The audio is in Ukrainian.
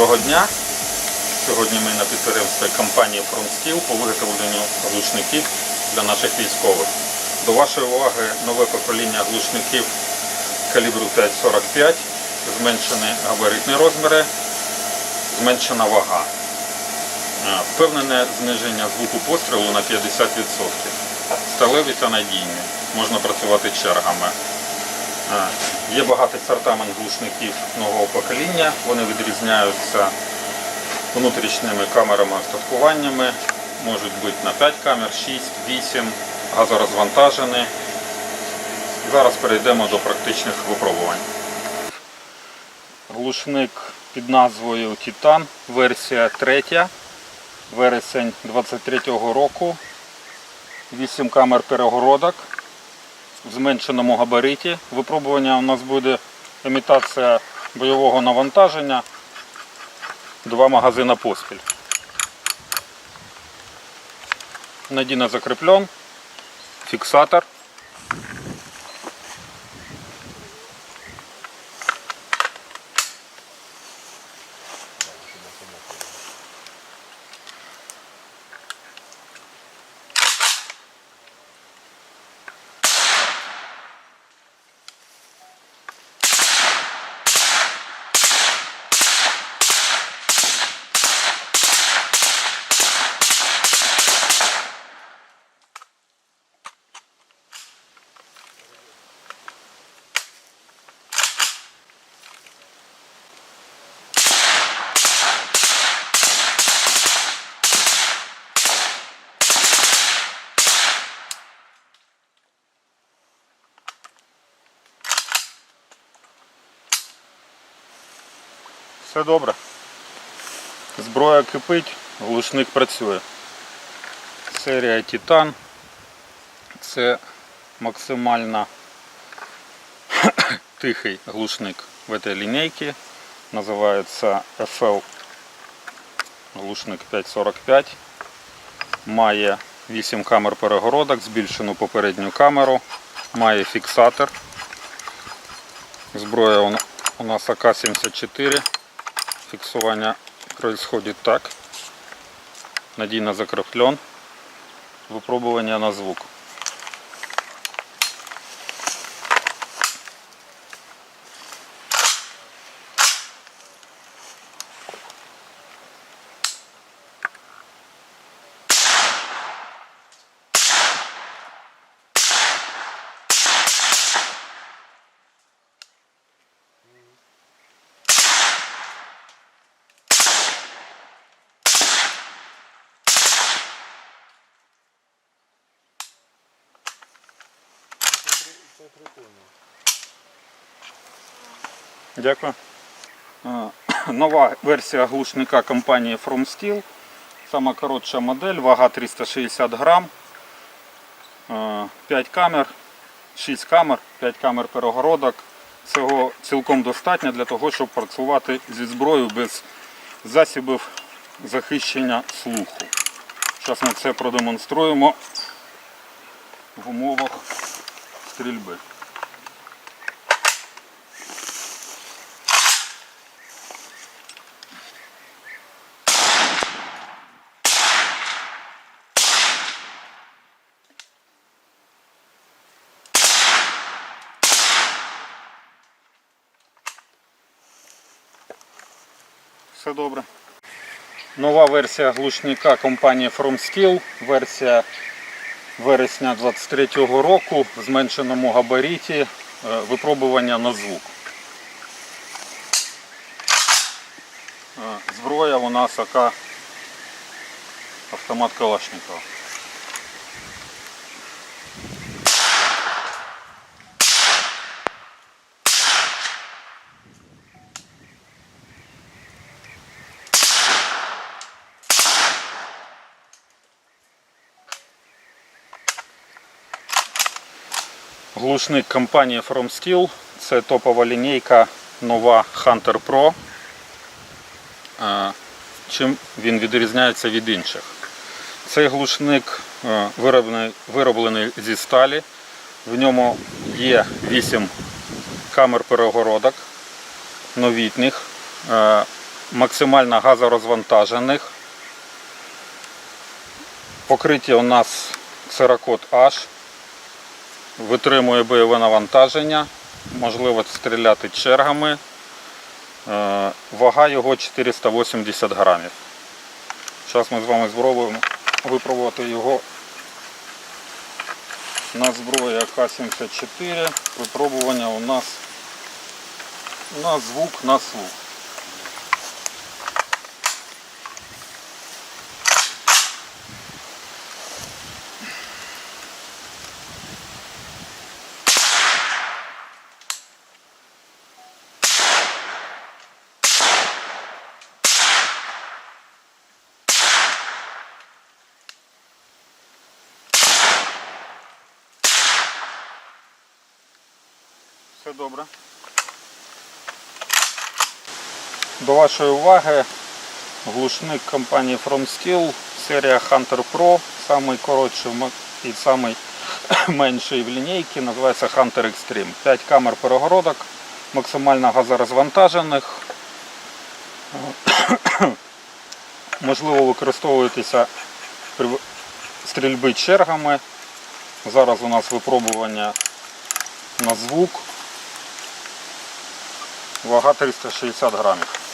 Доброго дня! Сьогодні ми на підприємстві компанії FrontSteel по виготовленню глушників для наших військових. До вашої уваги нове покоління глушників калібру 5,45, зменшені габаритні розміри, зменшена вага. Е, Впевнене зниження звуку пострілу на 50%. Сталеві та надійні. Можна працювати чергами. Є багатий сортамент глушників нового покоління. Вони відрізняються внутрішніми камерами остаткуваннями. Можуть бути на 5 камер, 6, 8, газорозвантажені. Зараз перейдемо до практичних випробувань. Глушник під назвою Titan, версія 3, вересень 23-го року. 8 камер перегородок в зменшеному габариті. Випробування у нас буде імітація бойового навантаження. Два магазина поспіль. Надійно закріплен. Фіксатор. Все добре. Зброя кипить, глушник працює. Серія Titan. Це максимально тихий глушник в этой лінійці. Називається FL глушник 545. Має 8 камер перегородок, збільшену попередню камеру, має фіксатор. Зброя у нас АК-74. Фиксирование происходит так. Надійно закреплен. Випробування на звук. Дякую. Е, Нова версія глушника компанії FromSteel. Сама коротша модель, вага 360 грам. 5 камер, 6 камер, 5 камер перегородок. Цього цілком достатньо для того, щоб працювати зі зброєю без засобів захищення слуху. Зараз ми це продемонструємо в умовах стрільби. Все добре. Нова версія глушника компанії FromSteel, версія вересня 23-го року в зменшеному габаріті е, випробування на звук. Е, Зброя у нас АК автомат Калашникова. Глушник компанії FromSteel. Це топова лінійка нова Hunter Pro. Чим він відрізняється від інших? Цей глушник вироблений, вироблений зі сталі. В ньому є 8 камер перегородок новітніх. Максимально газорозвантажених. Покриття у нас Церакот H. Витримує бойове навантаження, можливо стріляти чергами. Е, Вага його 480 грамів. Зараз ми з вами спробуємо випробувати його на зброї АК-74. Випробування у нас на звук, на слух. Все добре. До вашої уваги глушник компанії FromSteel, серія Hunter Pro, самий коротший і самий менший в лінійці, називається Hunter Extreme. 5 камер перегородок, максимально газорозвантажених. Можливо використовуєтеся при стрільби чергами. Зараз у нас випробування на звук. Вага 360 грамів.